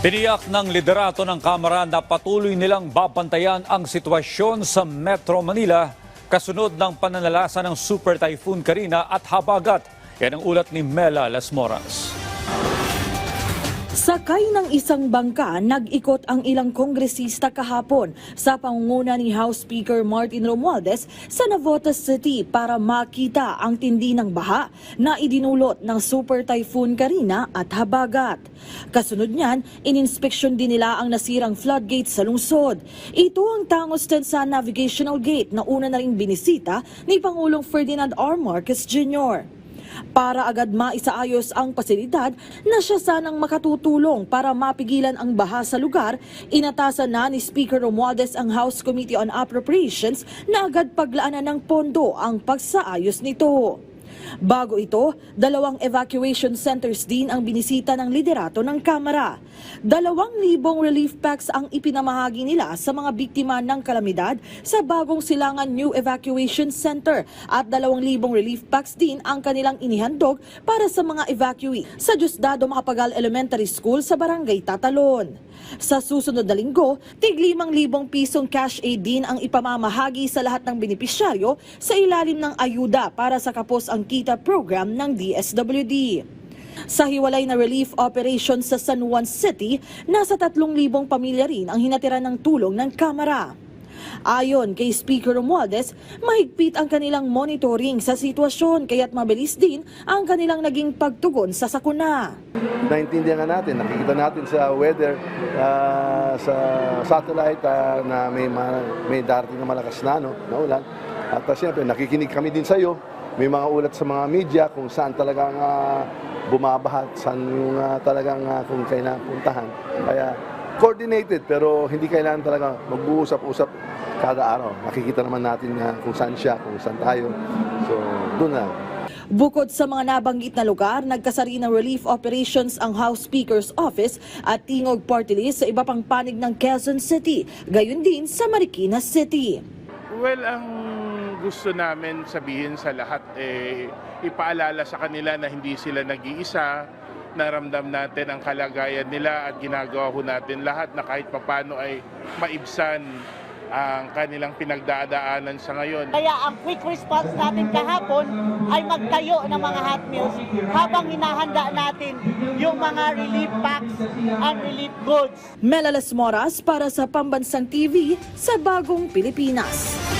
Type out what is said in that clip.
Tiniyak ng liderato ng Kamara na patuloy nilang babantayan ang sitwasyon sa Metro Manila kasunod ng pananalasa ng Super Typhoon Karina at Habagat. Yan ang ulat ni Mela Las Moras. Sakay ng isang bangka, nag-ikot ang ilang kongresista kahapon sa pangunguna ni House Speaker Martin Romualdez sa Navotas City para makita ang tindi ng baha na idinulot ng Super Typhoon Karina at Habagat. Kasunod niyan, ininspeksyon din nila ang nasirang floodgate sa lungsod. Ito ang Tangostan sa Navigational Gate na una na ring binisita ni Pangulong Ferdinand R. Marcos Jr para agad maisaayos ang pasilidad na siya sanang makatutulong para mapigilan ang baha sa lugar, inatasan na ni Speaker Romualdez ang House Committee on Appropriations na agad paglaanan ng pondo ang pagsaayos nito. Bago ito, dalawang evacuation centers din ang binisita ng liderato ng Kamara. Dalawang libong relief packs ang ipinamahagi nila sa mga biktima ng kalamidad sa bagong silangan New Evacuation Center at dalawang libong relief packs din ang kanilang inihandog para sa mga evacuee sa Diosdado Makapagal Elementary School sa Barangay Tatalon. Sa susunod na linggo, tig 5,000 pisong cash aid din ang ipamamahagi sa lahat ng benepisyaryo sa ilalim ng ayuda para sa kapos ang kita program ng DSWD. Sa hiwalay na relief operation sa San Juan City, nasa 3,000 pamilya rin ang hinatiran ng tulong ng Kamara. Ayon kay Speaker Romualdez, mahigpit ang kanilang monitoring sa sitwasyon kaya't mabilis din ang kanilang naging pagtugon sa sakuna. naintindihan nga natin, nakikita natin sa weather, ah, sa satellite ah, na may, ma- may darating na malakas na, no, na ulan. At uh, siyempre, nakikinig kami din sa iyo. May mga ulat sa mga media kung saan talagang ah, bumabaha, saan yung ah, talagang ah, kung kailangan puntahan. Kaya coordinated pero hindi kailangan talaga mag-uusap-usap kada araw. Nakikita naman natin na kung saan siya, kung saan tayo. So, doon na. Bukod sa mga nabanggit na lugar, nagkasari ng relief operations ang House Speaker's Office at Tingog Party List sa iba pang panig ng Quezon City, gayon din sa Marikina City. Well, ang gusto namin sabihin sa lahat, eh, ipaalala sa kanila na hindi sila nag-iisa, naramdam natin ang kalagayan nila at ginagawa ho natin lahat na kahit papano ay maibsan ang kanilang pinagdadaanan sa ngayon. Kaya ang quick response natin kahapon ay magtayo ng mga hot meals habang hinahanda natin yung mga relief packs and relief goods. Melalas Moras para sa Pambansang TV sa Bagong Pilipinas.